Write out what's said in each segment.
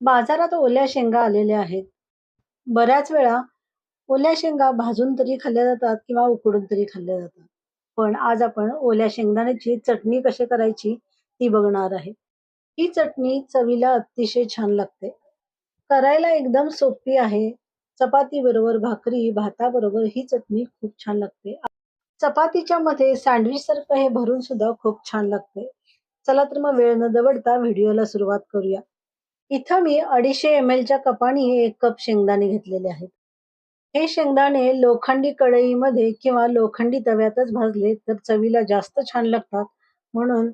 बाजारात ओल्या शेंगा आलेल्या आहेत. बऱ्याच वेळा ओल्या शेंगा भाजून तरी खाल्ल्या जातात किंवा उकडून तरी खाल्ल्या जातात. पण आज आपण ओल्या शेंगदाण्याची चटणी कशी करायची ती बघणार आहे. ही चटणी चवीला अतिशय छान लागते. करायला एकदम सोपी आहे. चपाती बरोबर, भाकरी, भाताबरोबर ही चटणी खूप छान लागते. चपातीच्या मध्ये सँडविच सारखं हे भरून सुद्धा खूप छान लागते. चला तर मग वेळ न दवडता व्हिडिओला सुरुवात करूया. इथं मी अडीचशे एम एलच्या कपाने एक कप शेंगदाणे घेतलेले आहेत. हे शेंगदाणे लोखंडी कढईमध्ये किंवा लोखंडी तव्यातच भाजले तर चवीला जास्त छान लागतात. म्हणून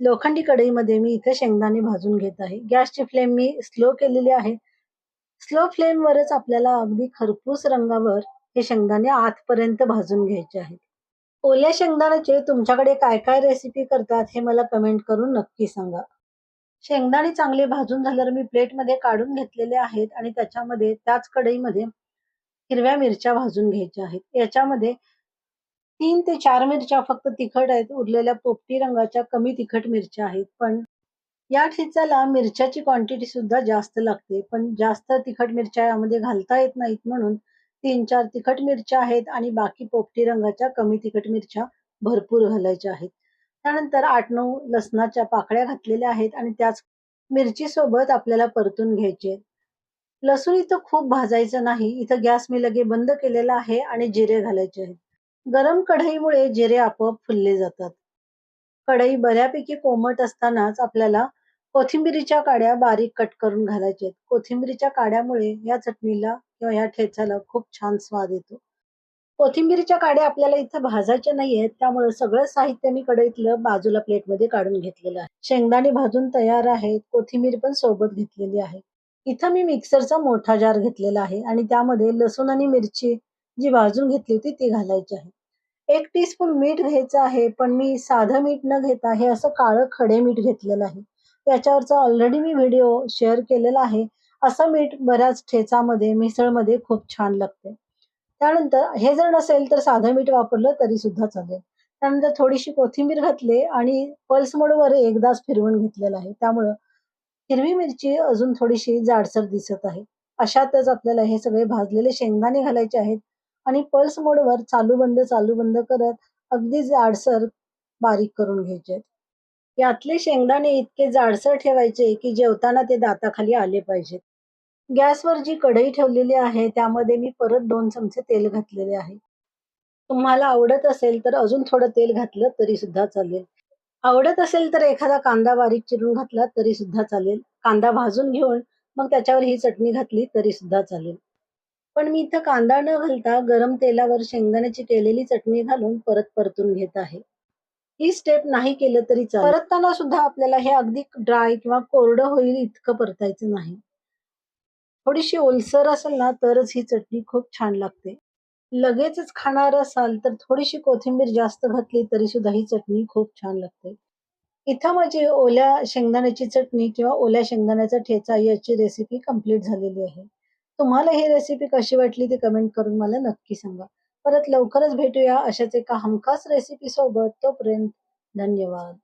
लोखंडी कढईमध्ये मी इथे शेंगदाणे भाजून घेत आहे. गॅसची फ्लेम मी स्लो केलेली आहे. स्लो फ्लेमवरच आपल्याला अगदी खरपूस रंगावर हे शेंगदाणे आतपर्यंत भाजून घ्यायचे आहेत. ओल्या शेंगदाण्याचे तुमच्याकडे काय काय रेसिपी करतात हे मला कमेंट करून नक्की सांगा. शेंगदाणे चांगले भाजून झाल्यावर मी प्लेटमध्ये काढून घेतलेले आहेत आणि त्याच्यामध्ये त्याच कढईमध्ये हिरव्या मिरच्या भाजून घ्यायच्या आहेत. याच्यामध्ये तीन ते चार मिरच्या फक्त तिखट आहेत. उरलेल्या पोपटी रंगाच्या कमी तिखट मिरच्या आहेत. पण या ठिचाला मिरच्याची क्वांटिटी सुद्धा जास्त लागते. पण जास्त तिखट मिरच्या यामध्ये घालता येत नाहीत म्हणून तीन चार तिखट मिरच्या आहेत आणि बाकी पोपटी रंगाच्या कमी तिखट मिरच्या भरपूर घालायच्या आहेत. त्यानंतर आठ नऊ लसणाच्या पाकळ्या घातलेल्या आहेत आणि त्याच मिरची सोबत आपल्याला परतून घ्यायचे. लसूण इथं खूप भाजायचं नाही. इथं गॅस मी लगे बंद केलेला आहे आणि जिरे घालायचे आहेत. गरम कढईमुळे जिरे आपोआप फुलले जातात. कढई बऱ्यापैकी कोमट असतानाच आपल्याला कोथिंबिरीच्या काड्या बारीक कट करून घालायच्या आहेत. कोथिंबिरीच्या काड्यामुळे या चटणीला किंवा या ठेचाला खूप छान स्वाद येतो. कोथिंबीरच्या काड्या आपल्याला इथं भाजायच्या नाहीयेत त्यामुळे सगळं साहित्य मी कढईतलं बाजूला प्लेटमध्ये काढून घेतलेलं आहे. शेंगदाणे भाजून तयार आहेत. कोथिंबीर पण सोबत घेतलेली आहे. इथं मी मिक्सरचा मोठा जार घेतलेला आहे आणि त्यामध्ये लसूण आणि मिरची जी भाजून घेतली होती ती घालायची आहे. एक टीस्पून मीठ घ्यायचं आहे पण मी साधं मीठ न घेता हे असं काळं खडे मीठ घेतलेलं आहे. याच्यावरचा ऑलरेडी मी व्हिडिओ शेअर केलेला आहे. असं मीठ बऱ्याच ठेचामध्ये मिसळमध्ये खूप छान लागते. त्यानंतर हे जर नसेल तर साधं मीठ वापरलं तरी सुद्धा चालेल. त्यानंतर थोडीशी कोथिंबीर घातली आणि पल्स मोडवर एकदाच फिरवून घेतलेलं आहे. त्यामुळं हिरवी मिरची अजून थोडीशी जाडसर दिसत आहे. अशातच आपल्याला हे सगळे भाजलेले शेंगदाणे घालायचे आहेत आणि पल्स मोडवर चालू बंद चालू बंद करत अगदी जाडसर बारीक करून घ्यायचे यातले शेंगदाणे इतके जाडसर ठेवायचे की जेवताना ते दाताखाली आले पाहिजेत. गॅसवर जी कढई ठेवलेली आहे त्यामध्ये मी परत दोन चमचे तेल घातलेले आहे. तुम्हाला आवडत असेल तर अजून थोडं तेल घातलं तरी सुद्धा चालेल. आवडत असेल तर एखादा कांदा बारीक चिरून घातला तरी सुद्धा चालेल. कांदा भाजून घेऊन मग त्याच्यावर ही चटणी घातली तरी सुद्धा चालेल. पण मी इथं कांदा न घालता गरम तेलावर शेंगदाण्याची केलेली चटणी घालून परत परतून घेत आहे. ही स्टेप नाही केलं तरी चालेल. परतताना सुद्धा आपल्याला हे अगदी ड्राय किंवा कोरडं होईल इतकं परतायचं नाही. थोडीशी ओलसर असेल ना तरच ही चटणी खूप छान लागते. लगेचच खाणार असाल तर थोडीशी कोथिंबीर जास्त घातली तरी सुद्धा ही चटणी खूप छान लागते. इथं माझी ओल्या शेंगदाण्याची चटणी किंवा ओल्या शेंगदाण्याचा ठेचा याची रेसिपी कंप्लीट झालेली आहे. तुम्हाला ही रेसिपी कशी वाटली ते कमेंट करून मला नक्की सांगा. परत लवकरच भेटूया अशाच एका हमखास रेसिपी सोबत. तोपर्यंत धन्यवाद.